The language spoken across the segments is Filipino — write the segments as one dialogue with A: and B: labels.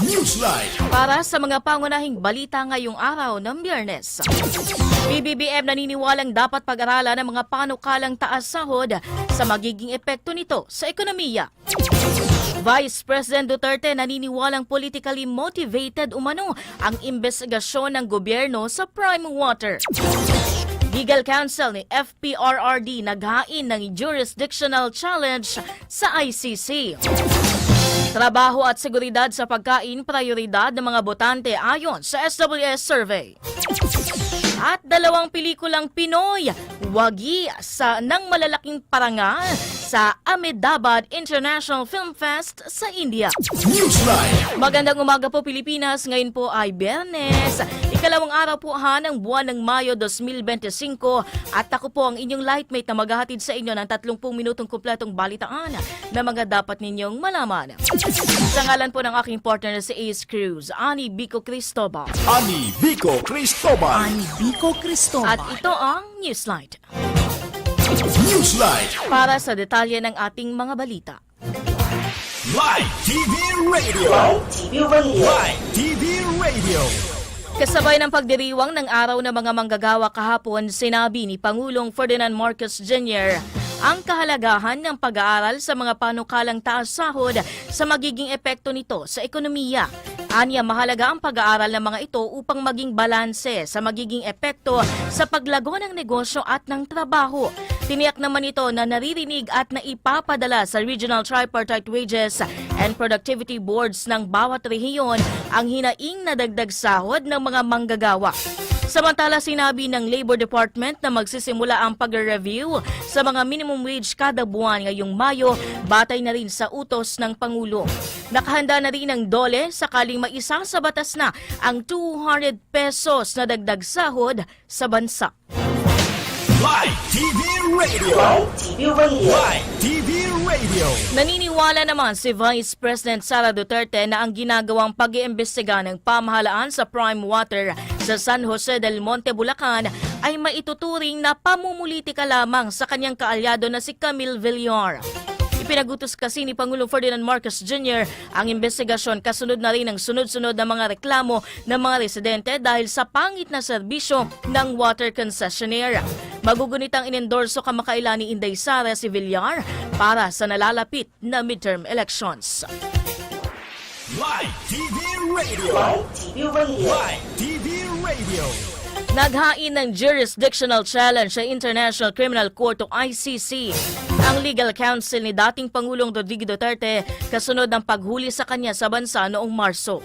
A: Newsline.
B: Para sa mga pangunahing balita ngayong araw ng Biyernes. BBBM naniniwalang dapat pag-aralan ang mga panukalang taas sahod sa magiging epekto nito sa ekonomiya. Vice President Duterte naniniwalang politically motivated umano ang investigasyon ng gobyerno sa prime water. Legal Counsel ni FPRRD naghain ng jurisdictional challenge sa ICC. Trabaho at seguridad sa pagkain prioridad ng mga botante ayon sa SWS survey. At dalawang pelikulang Pinoy, wagi sa ng malalaking parangal sa Ahmedabad International Film Fest sa India.
A: Newsline.
B: Magandang umaga po Pilipinas. Ngayon po ay Biyernes. Ikalawang araw po ha ng buwan ng Mayo 2025 at ako po ang inyong lightmate na maghahatid sa inyo ng 30 minutong kumpletong balitaan na mga dapat ninyong malaman. Sa ngalan po ng aking partner na si Ace Cruz, Ani Bico Cristobal.
A: Ani Vico Cristobal.
C: Bico Cristobal.
B: At ito ang Newslight.
A: Newsline.
B: Para sa detalye ng ating mga balita.
A: Live TV Radio.
D: Live TV Radio.
A: Live TV Radio.
B: Kasabay ng pagdiriwang ng araw ng mga manggagawa kahapon, sinabi ni Pangulong Ferdinand Marcos Jr. ang kahalagahan ng pag-aaral sa mga panukalang taas sahod sa magiging epekto nito sa ekonomiya. Anya mahalaga ang pag-aaral ng mga ito upang maging balanse sa magiging epekto sa paglago ng negosyo at ng trabaho. Tiniyak naman ito na naririnig at naipapadala sa Regional Tripartite Wages and Productivity Boards ng bawat rehiyon ang hinaing na dagdag sahod ng mga manggagawa. Samantala, sinabi ng Labor Department na magsisimula ang pag-review sa mga minimum wage kada buwan ngayong Mayo, batay na rin sa utos ng Pangulo. Nakahanda na rin ang dole sakaling maisa sa batas na ang 200 pesos na dagdag sahod sa bansa.
A: Live TV Radio.
D: Live TV Radio.
A: Live TV Radio.
B: Naniniwala naman si Vice President Sara Duterte na ang ginagawang pag-iimbestiga ng pamahalaan sa prime water sa San Jose del Monte, Bulacan ay maituturing na pamumulitika lamang sa kanyang kaalyado na si Camille Villar. Ipinagutos kasi ni Pangulong Ferdinand Marcos Jr. ang investigasyon kasunod na rin ng sunod-sunod na mga reklamo ng mga residente dahil sa pangit na serbisyo ng water concessionaire. Magugunit ang inendorso kamakailan ni Inday Sara si Villar para sa nalalapit na midterm elections.
A: Live TV Radio.
D: Live TV Radio.
A: Live TV Radio.
B: Naghain ng jurisdictional challenge sa International Criminal Court o ICC ang legal counsel ni dating Pangulong Rodrigo Duterte kasunod ng paghuli sa kanya sa bansa noong Marso.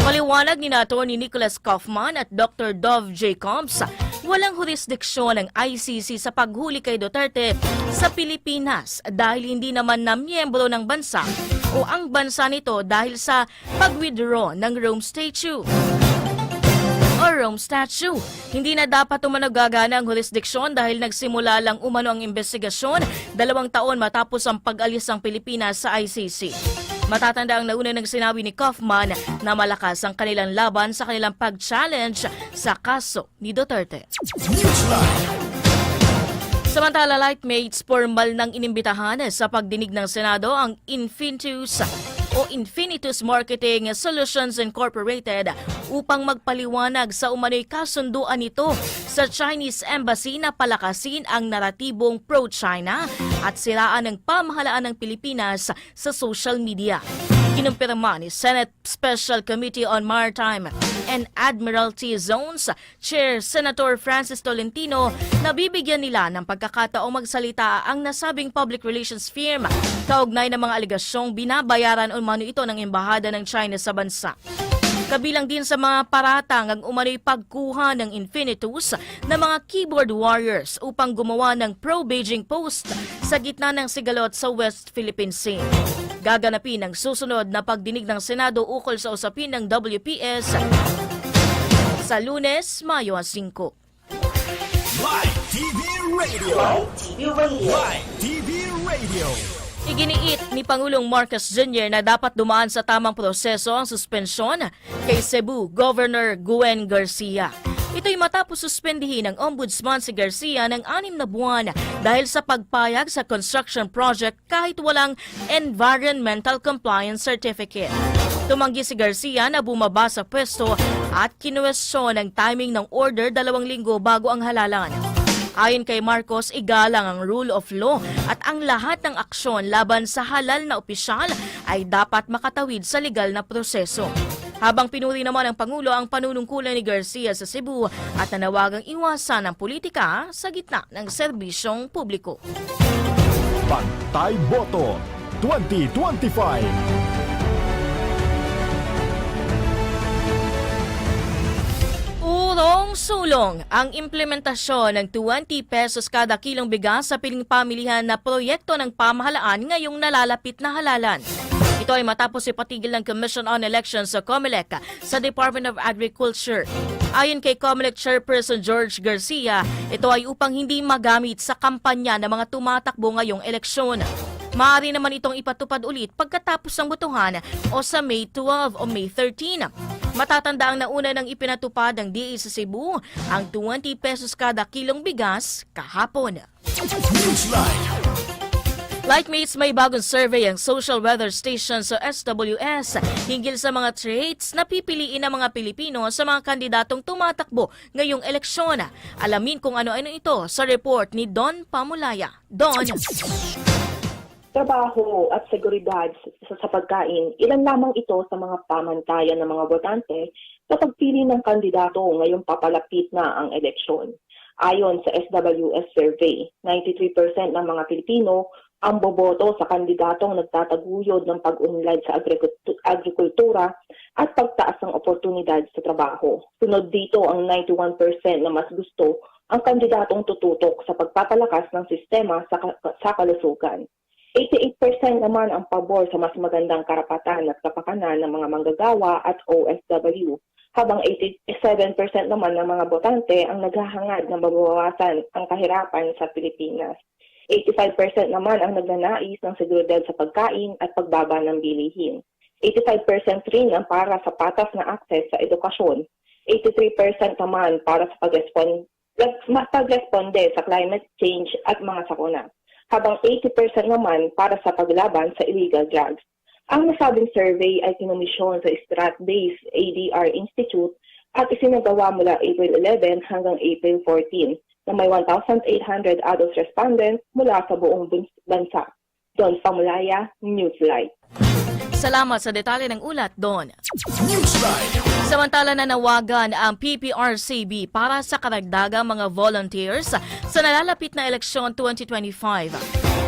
B: Maliwanag ni na ni Nicholas Kaufman at Dr. Dove Jacobs, walang jurisdiksyon ng ICC sa paghuli kay Duterte sa Pilipinas dahil hindi naman na miyembro ng bansa o ang bansa nito dahil sa pag-withdraw ng Rome Statute Rome Statue. Hindi na dapat umano gagana ang jurisdiksyon dahil nagsimula lang umano ang investigasyon dalawang taon matapos ang pag-alis ng Pilipinas sa ICC. Matatanda ang nauna ng sinabi ni Kaufman na malakas ang kanilang laban sa kanilang pag-challenge sa kaso ni Duterte. Samantala, lightmates, formal nang inimbitahan sa pagdinig ng Senado ang Infintus o Infinitus Marketing Solutions Incorporated upang magpaliwanag sa umano'y kasunduan nito sa Chinese Embassy na palakasin ang naratibong pro-China at siraan ng pamahalaan ng Pilipinas sa social media. Kinumpirma ni Senate Special Committee on Maritime and Admiralty Zones Chair Senator Francis Tolentino na bibigyan nila ng pagkakataong magsalita ang nasabing public relations firm kaugnay ng mga aligasyong binabayaran umano ito ng Embahada ng China sa bansa. Kabilang din sa mga paratang ang umano'y pagkuha ng Infinitus ng mga keyboard warriors upang gumawa ng pro-Beijing post sa gitna ng sigalot sa West Philippine Sea. Gaganapin ang susunod na pagdinig ng Senado ukol sa usapin ng WPS sa lunes, Mayo 5.
A: Live TV Radio.
D: Live TV Radio.
A: Live TV Radio.
B: Iginiit ni Pangulong Marcos Jr. na dapat dumaan sa tamang proseso ang suspensyon kay Cebu Governor Gwen Garcia. Ito'y matapos suspendihin ng Ombudsman si Garcia ng anim na buwan dahil sa pagpayag sa construction project kahit walang Environmental Compliance Certificate. Tumanggi si Garcia na bumaba sa pwesto at kinuwestiyon ang timing ng order dalawang linggo bago ang halalan. Ayon kay Marcos, igalang ang rule of law at ang lahat ng aksyon laban sa halal na opisyal ay dapat makatawid sa legal na proseso. Habang pinuri naman ng Pangulo ang panunungkulan ni Garcia sa Cebu at nanawagang iwasan ang politika sa gitna ng serbisyong publiko.
E: Pantay Boto 2025.
B: Urong sulong ang implementasyon ng 20 pesos kada kilong bigas sa piling pamilihan na proyekto ng pamahalaan ngayong nalalapit na halalan. Ito ay matapos ipatigil ng Commission on Elections sa COMELEC sa Department of Agriculture. Ayon kay COMELEC Chairperson George Garcia, ito ay upang hindi magamit sa kampanya ng mga tumatakbo ngayong eleksyon. Maaari naman itong ipatupad ulit pagkatapos ng butuhan o sa May 12 o May 13. Matatanda ang nauna ng ipinatupad ng DA sa Cebu ang 20 pesos kada kilong bigas kahapon.
A: Newsline.
B: Likemates, may bagong survey ang Social Weather Station sa SWS hinggil sa mga traits na pipiliin ng mga Pilipino sa mga kandidatong tumatakbo ngayong eleksyon. Alamin kung ano-ano ito sa report ni Don Pamulaya. Don!
C: Trabaho at seguridad sa, sa pagkain, ilan lamang ito sa mga pamantayan ng mga botante sa pagpili ng kandidato ngayong papalapit na ang eleksyon. Ayon sa SWS survey, 93% ng mga Pilipino ang boboto sa kandidatong nagtataguyod ng pag-unlad sa agrikultu- agrikultura at pagtaas ng oportunidad sa trabaho. Sunod dito ang 91% na mas gusto ang kandidatong tututok sa pagpapalakas ng sistema sa, sa kalusugan. 88% naman ang pabor sa mas magandang karapatan at kapakanan ng mga manggagawa at OFW, habang 87% naman ng mga botante ang naghahangad na mabawasan ang kahirapan sa Pilipinas. 85% naman ang nagnanais ng seguridad sa pagkain at pagbaba ng bilihin. 85% rin ang para sa patas na akses sa edukasyon. 83% naman para sa pag-respond, pagresponde sa climate change at mga sakuna habang 80% naman para sa paglaban sa illegal drugs. Ang nasabing survey ay kinomisyon sa Strat-based ADR Institute at isinagawa mula April 11 hanggang April 14 na may 1,800 adult respondents mula sa buong bansa. Don Pamulaya, Newslight.
B: Salamat sa detalye ng ulat, Don.
A: Newsline.
B: Samantala nanawagan ang PPRCB para sa karagdagang mga volunteers sa nalalapit na eleksyon 2025.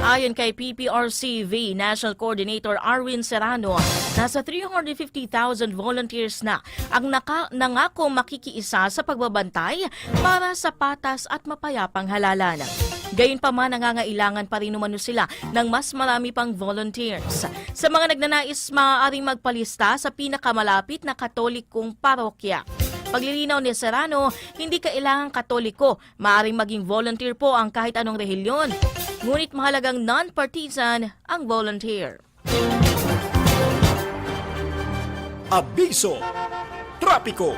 B: Ayon kay PPRCV National Coordinator Arwin Serrano, nasa 350,000 volunteers na ang naka, nangako makikiisa sa pagbabantay para sa patas at mapayapang halalan. Gayunpaman nangangailangan pa rin umano sila ng mas marami pang volunteers. Sa mga nagnanais maaaring magpalista sa pinakamalapit na katolikong parokya. Paglilinaw ni Serrano, hindi kailangang katoliko, maaaring maging volunteer po ang kahit anong relihiyon. Ngunit mahalagang non-partisan ang volunteer.
A: Abiso. Trapiko.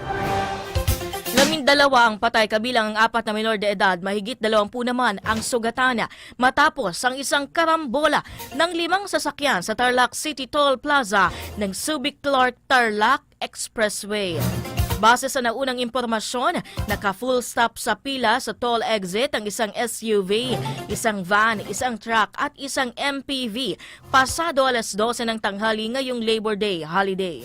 B: Labindalawa ang patay kabilang ang apat na minor de edad, mahigit dalawampu naman ang sugatan matapos ang isang karambola ng limang sasakyan sa Tarlac City Toll Plaza ng Subic Clark Tarlac Expressway. Base sa naunang impormasyon, naka-full stop sa pila sa toll exit ang isang SUV, isang van, isang truck at isang MPV pasado alas 12 ng tanghali ngayong Labor Day holiday.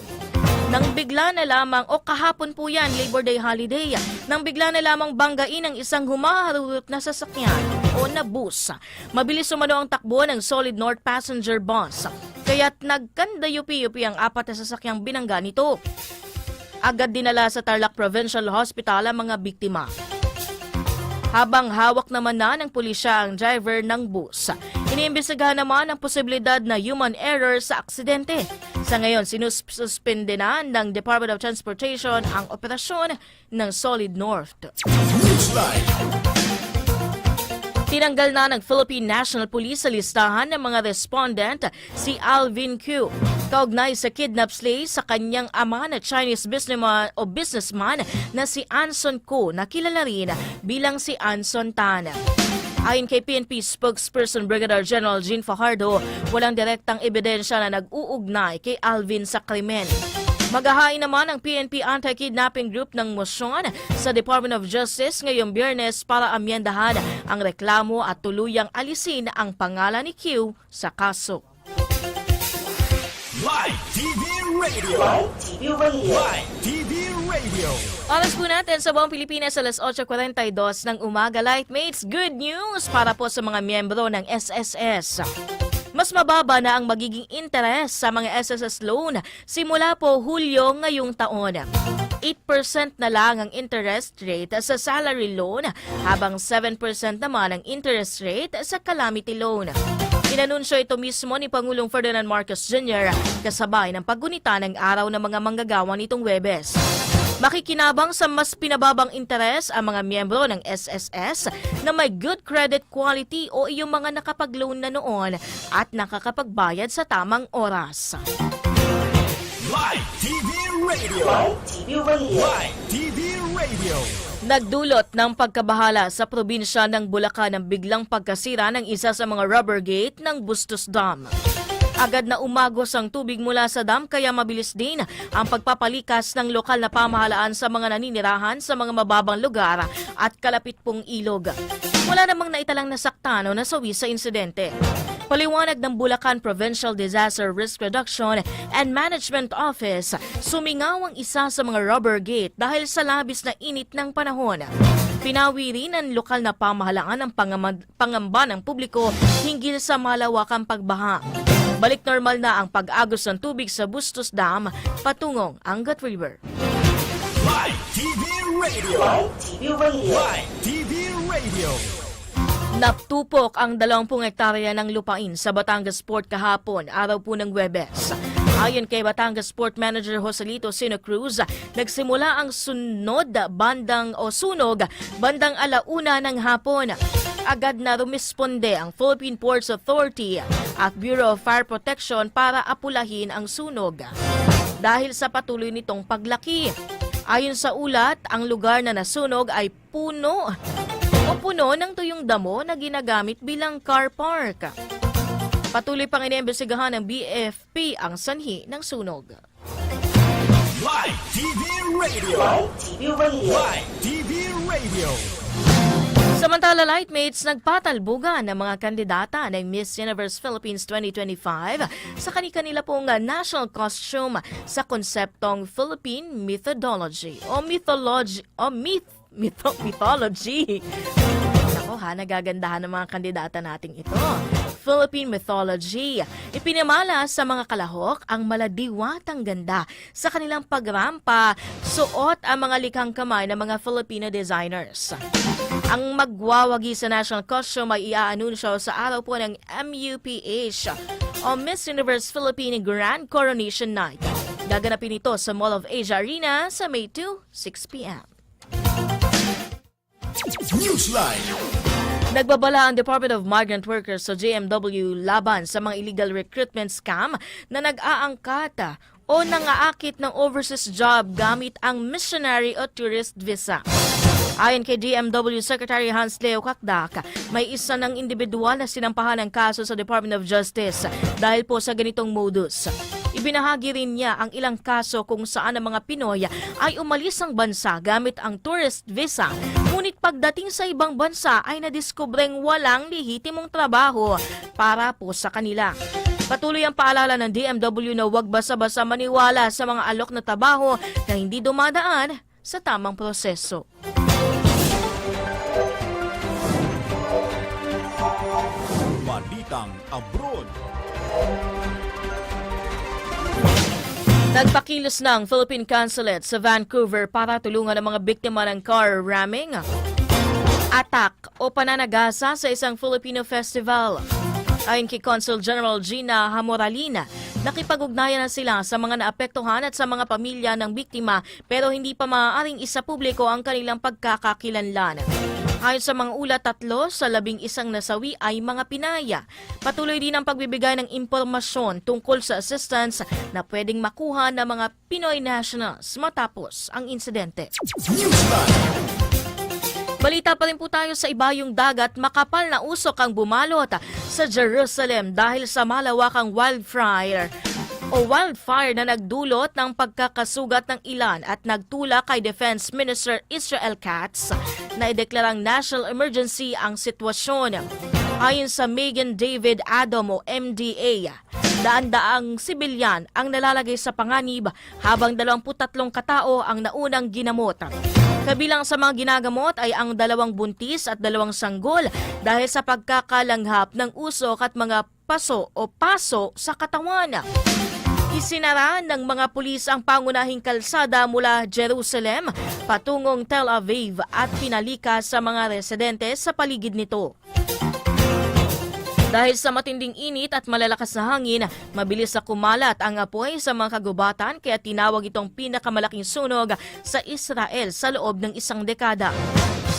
B: Nang bigla na lamang, o kahapon po yan, Labor Day holiday, nang bigla na lamang banggain ang isang humaharurot na sasakyan o na bus. Mabilis umano ang takbo ng Solid North Passenger Bus. Kaya't nagkandayupi-yupi ang apat na sasakyang binangga nito. Agad dinala sa Tarlac Provincial Hospital ang mga biktima. Habang hawak naman na ng pulisya ang driver ng bus. Iniimbestigahan naman ang posibilidad na human error sa aksidente. Sa ngayon, sinususpende na ng Department of Transportation ang operasyon ng Solid North. Tinanggal na ng Philippine National Police sa listahan ng mga respondent si Alvin Q. Kaugnay sa kidnap slay sa kanyang ama na Chinese businessman o businessman na si Anson Ko na kilala rin bilang si Anson Tan. Ayon kay PNP spokesperson Brigadier General Jean Fajardo, walang direktang ebidensya na nag-uugnay kay Alvin sa krimen. Maghahain naman ang PNP Anti-Kidnapping Group ng mosyon sa Department of Justice ngayong biyernes para amyendahan ang reklamo at tuluyang alisin ang pangalan ni Q sa kaso.
A: Live TV Radio.
D: Live TV Radio.
A: Live TV Radio.
B: Oras po natin sa buong Pilipinas alas 8.42 ng umaga. Lightmates, good news para po sa mga miyembro ng SSS. Mas mababa na ang magiging interes sa mga SSS loan simula po Hulyo ngayong taon. 8% na lang ang interest rate sa salary loan habang 7% naman ang interest rate sa calamity loan. Inanunsyo ito mismo ni Pangulong Ferdinand Marcos Jr. kasabay ng paggunita ng araw ng mga manggagawa nitong Webes. Makikinabang sa mas pinababang interes ang mga miyembro ng SSS na may good credit quality o yung mga nakapag-loan na noon at nakakapagbayad sa tamang oras.
A: Live TV Radio.
D: Live TV Radio.
A: Live TV Radio.
B: Nagdulot ng pagkabahala sa probinsya ng Bulacan ang biglang pagkasira ng isa sa mga rubber gate ng Bustos Dam. Agad na umagos ang tubig mula sa dam kaya mabilis din ang pagpapalikas ng lokal na pamahalaan sa mga naninirahan sa mga mababang lugar at kalapit pong ilog. Wala namang naitalang nasaktan o nasawi sa insidente. Paliwanag ng Bulacan Provincial Disaster Risk Reduction and Management Office, sumingaw ang isa sa mga rubber gate dahil sa labis na init ng panahon. Pinawi rin ng lokal na pamahalaan ang pangama- pangamba ng publiko hinggil sa malawakang pagbaha. Balik normal na ang pag-agos ng tubig sa Bustos Dam patungong Angat River.
A: Live TV Radio.
D: Live TV Radio.
A: Live TV Radio.
B: Naptupok ang 20 hektarya ng lupain sa Batangas Port kahapon, araw po ng Webes. Ayon kay Batangas Port Manager Joselito Sino Cruz, nagsimula ang sunod bandang o sunog bandang alauna ng hapon. Agad na rumisponde ang Philippine Ports Authority at Bureau of Fire Protection para apulahin ang sunog. Dahil sa patuloy nitong paglaki, ayon sa ulat, ang lugar na nasunog ay puno o puno ng tuyong damo na ginagamit bilang car park. Patuloy pang iniimbestigahan ng BFP ang sanhi ng sunog.
A: Live TV Radio.
D: Live TV Radio.
A: Live TV Radio.
B: Samantala, Lightmates, nagpatalbugan ng mga kandidata ng Miss Universe Philippines 2025 sa kanikanila pong national costume sa konseptong Philippine Methodology o Mythology o Myth, mytho- Mythology. Ako ha, nagagandahan ng mga kandidata nating ito. Philippine Mythology. Ipinamala sa mga kalahok ang maladiwatang ganda sa kanilang pagrampa, suot ang mga likhang kamay ng mga Filipino designers. Ang magwawagi sa national costume ay iaanunsyo sa araw po ng MUPH o Miss Universe Philippine Grand Coronation Night. Gaganapin ito sa Mall of Asia Arena sa May 2, 6 p.m.
A: Newsline.
B: Nagbabala ang Department of Migrant Workers sa JMW laban sa mga illegal recruitment scam na nag-aangkat o o nangaakit ng overseas job gamit ang missionary o tourist visa. Ayon kay DMW Secretary Hans Leo Kakdak, may isa ng individual na sinampahan ng kaso sa Department of Justice dahil po sa ganitong modus. Ibinahagi rin niya ang ilang kaso kung saan ang mga Pinoy ay umalis ang bansa gamit ang tourist visa. Ngunit pagdating sa ibang bansa ay nadiskubreng walang lehitimong trabaho para po sa kanila. Patuloy ang paalala ng DMW na huwag basa-basa maniwala sa mga alok na trabaho na hindi dumadaan sa tamang proseso.
A: Abroad.
B: Nagpakilos ng Philippine Consulate sa Vancouver para tulungan ang mga biktima ng car ramming, attack o pananagasa sa isang Filipino festival. Ayon kay Consul General Gina Hamoralina, nakipag-ugnayan na sila sa mga naapektuhan at sa mga pamilya ng biktima pero hindi pa maaaring isa publiko ang kanilang pagkakakilanlan. Ayon sa mga ulat, tatlo sa labing isang nasawi ay mga Pinaya. Patuloy din ang pagbibigay ng impormasyon tungkol sa assistance na pwedeng makuha ng mga Pinoy nationals matapos ang insidente. Balita pa rin po tayo sa ibayong dagat, makapal na usok ang bumalot sa Jerusalem dahil sa malawakang wildfire o wildfire na nagdulot ng pagkakasugat ng ilan at nagtula kay Defense Minister Israel Katz na ideklarang national emergency ang sitwasyon. Ayon sa Megan David Adam o MDA, daan-daang sibilyan ang nalalagay sa panganib habang 23 katao ang naunang ginamot. Kabilang sa mga ginagamot ay ang dalawang buntis at dalawang sanggol dahil sa pagkakalanghap ng usok at mga paso o paso sa katawan. Isinara ng mga pulis ang pangunahing kalsada mula Jerusalem patungong Tel Aviv at pinalika sa mga residente sa paligid nito. Dahil sa matinding init at malalakas na hangin, mabilis na kumalat ang apoy sa mga kagubatan kaya tinawag itong pinakamalaking sunog sa Israel sa loob ng isang dekada.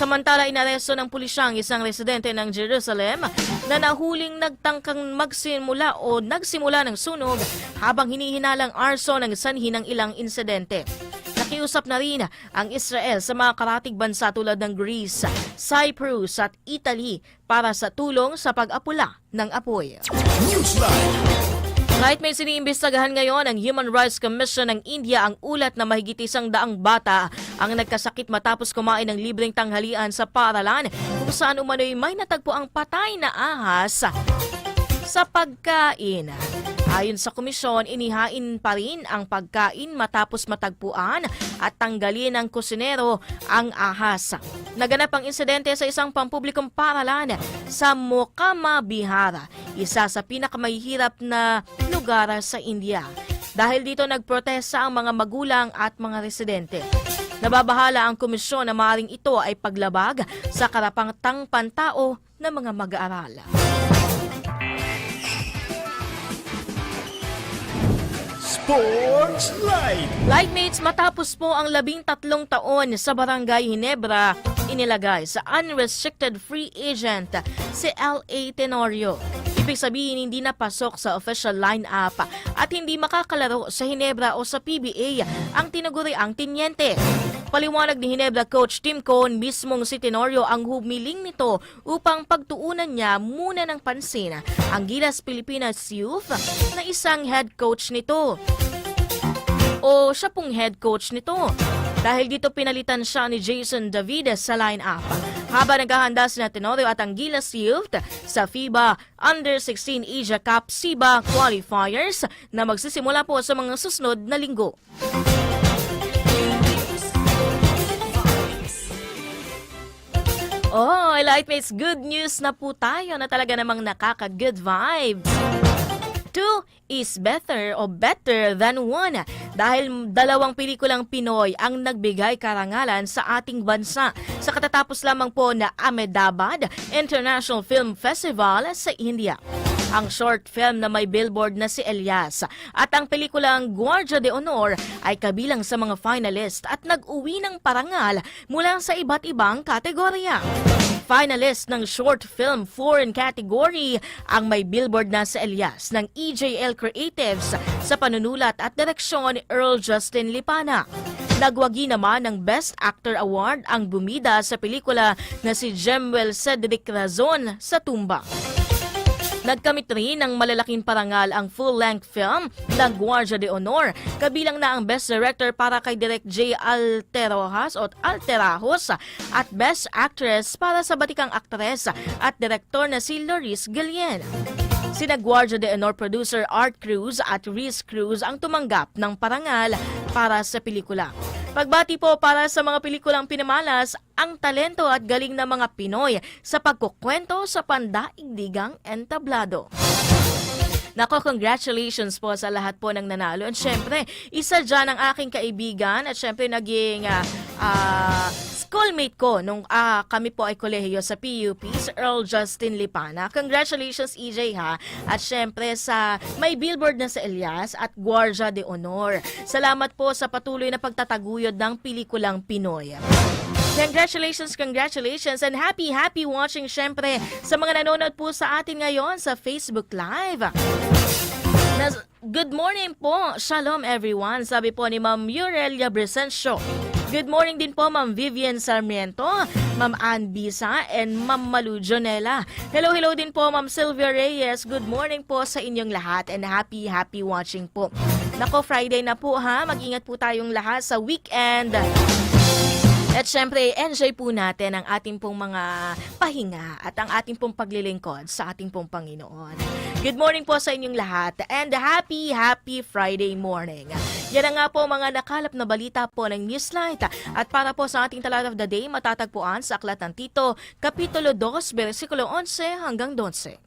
B: Samantala, inaresto ng pulisya ang isang residente ng Jerusalem na nahuling nagtangkang magsimula o nagsimula ng sunog habang hinihinalang arso ng sanhi ng ilang insidente. Nakiusap na rin ang Israel sa mga karatig bansa tulad ng Greece, Cyprus at Italy para sa tulong sa pag-apula ng apoy.
A: Newsline.
B: Kahit may siniimbestagahan ngayon ng Human Rights Commission ng India ang ulat na mahigit isang daang bata ang nagkasakit matapos kumain ng libreng tanghalian sa paralan kung saan umano'y may natagpo ang patay na ahas sa pagkain. Ayon sa komisyon, inihain pa rin ang pagkain matapos matagpuan at tanggalin ng kusinero ang ahas. Naganap ang insidente sa isang pampublikong paralan sa Mokama, Bihar, isa sa pinakamahihirap na lugar sa India. Dahil dito nagprotesta ang mga magulang at mga residente. Nababahala ang komisyon na maaaring ito ay paglabag sa karapatang pantao ng mga mag-aaral.
A: Sports Live.
B: Lightmates, matapos po ang labing tatlong taon sa Barangay Hinebra, inilagay sa unrestricted free agent si L.A. Tenorio. Ibig sabihin, hindi napasok sa official lineup at hindi makakalaro sa Hinebra o sa PBA ang tinaguri ang tinyente. Paliwanag ni Hinebra coach Tim Cohn, mismong si Tenorio ang humiling nito upang pagtuunan niya muna ng pansin ang Gilas Pilipinas Youth na isang head coach nito o siya pong head coach nito. Dahil dito pinalitan siya ni Jason Davides sa line-up. Habang naghahanda sina Tenorio at ang Gilas Youth sa FIBA Under-16 Asia Cup SIBA qualifiers na magsisimula po sa mga susunod na linggo. Oh, Lightmates, good news na po tayo na talaga namang nakaka-good vibes. Two is better o better than one dahil dalawang pelikulang Pinoy ang nagbigay karangalan sa ating bansa sa katatapos lamang po na Ahmedabad International Film Festival sa India. Ang short film na may billboard na si Elias at ang pelikulang Guardia de Honor ay kabilang sa mga finalist at nag-uwi ng parangal mula sa iba't ibang kategorya. Finalist ng short film foreign category ang may billboard na si Elias ng EJL Creatives Sa panunulat at direksyon ni Earl Justin Lipana. Nagwagi naman ng Best Actor Award ang bumida sa pelikula na si Jemuel Cedric Razon sa Tumba. Nagkamit rin ng malalaking parangal ang full-length film na Guardia de Honor, kabilang na ang Best Director para kay Direk J. Alterojas o Alterajos at Best Actress para sa batikang aktres at direktor na si Loris Guillen. Sina Guardia de Honor producer Art Cruz at Reese Cruz ang tumanggap ng parangal para sa pelikula. Pagbati po para sa mga pelikulang pinamalas ang talento at galing ng mga Pinoy sa pagkukwento sa pandaigdigang entablado. Nako, congratulations po sa lahat po ng nanalo. At syempre, isa dyan ang aking kaibigan at syempre naging ah, ah, schoolmate ko nung ah, kami po ay kolehiyo sa PUP, si Earl Justin Lipana. Congratulations EJ ha. At syempre sa may billboard na sa Elias at Guardia de Honor. Salamat po sa patuloy na pagtataguyod ng pelikulang Pinoy. Congratulations, congratulations, and happy, happy watching syempre sa mga nanonood po sa atin ngayon sa Facebook Live. Good morning po. Shalom everyone. Sabi po ni Ma'am Aurelia Bresencio. Good morning din po Ma'am Vivian Sarmiento, Ma'am Ann Bisa, and Ma'am Malu Jonela. Hello, hello din po Ma'am Sylvia Reyes. Good morning po sa inyong lahat and happy, happy watching po. Nako, Friday na po ha. Mag-ingat po tayong lahat sa weekend. At syempre, enjoy po natin ang ating pong mga pahinga at ang ating pong paglilingkod sa ating pong Panginoon. Good morning po sa inyong lahat and happy, happy Friday morning. Yan na nga po mga nakalap na balita po ng Newslight. At para po sa ating talat of the day, matatagpuan sa Aklat ng Tito, Kapitulo 2, versikulo 11 hanggang 12.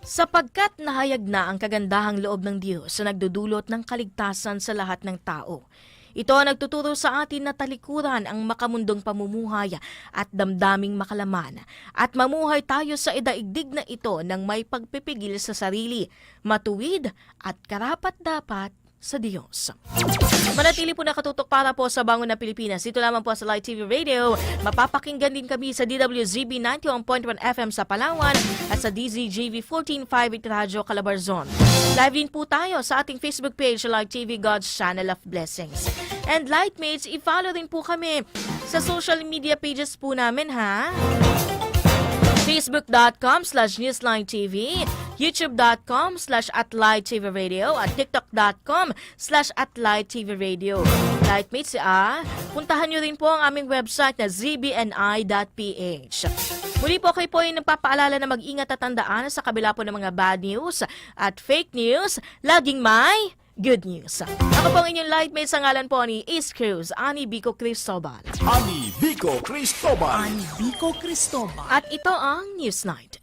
B: Sapagkat nahayag na ang kagandahang loob ng Diyos na nagdudulot ng kaligtasan sa lahat ng tao. Ito ang nagtuturo sa atin na talikuran ang makamundong pamumuhay at damdaming makalaman. At mamuhay tayo sa idaigdig na ito ng may pagpipigil sa sarili, matuwid at karapat-dapat sa Diyos. Manatili po nakatutok para po sa Bangon na Pilipinas. Dito lamang po sa Light TV Radio. Mapapakinggan din kami sa DWZB 91.1 FM sa Palawan at sa DZGV 1458 Radyo Calabarzon. Live din po tayo sa ating Facebook page Light TV God's Channel of Blessings. And Lightmates, i-follow din po kami sa social media pages po namin ha facebook.com slash newslinetv, youtube.com slash atlighttv.radio at tiktok.com slash atlighttv.radio. Lightmates, ah, puntahan nyo rin po ang aming website na zbni.ph. Muli po kayo po ay nagpapaalala na mag-ingat at tandaan sa kabila po ng mga bad news at fake news, laging may good news. Ako po ang inyong lightmate sa ngalan po ni Ace Cruz, Ani Bico Cristobal.
A: Ani Vico Cristobal.
F: Vico Cristobal.
B: At ito ang Newsnight.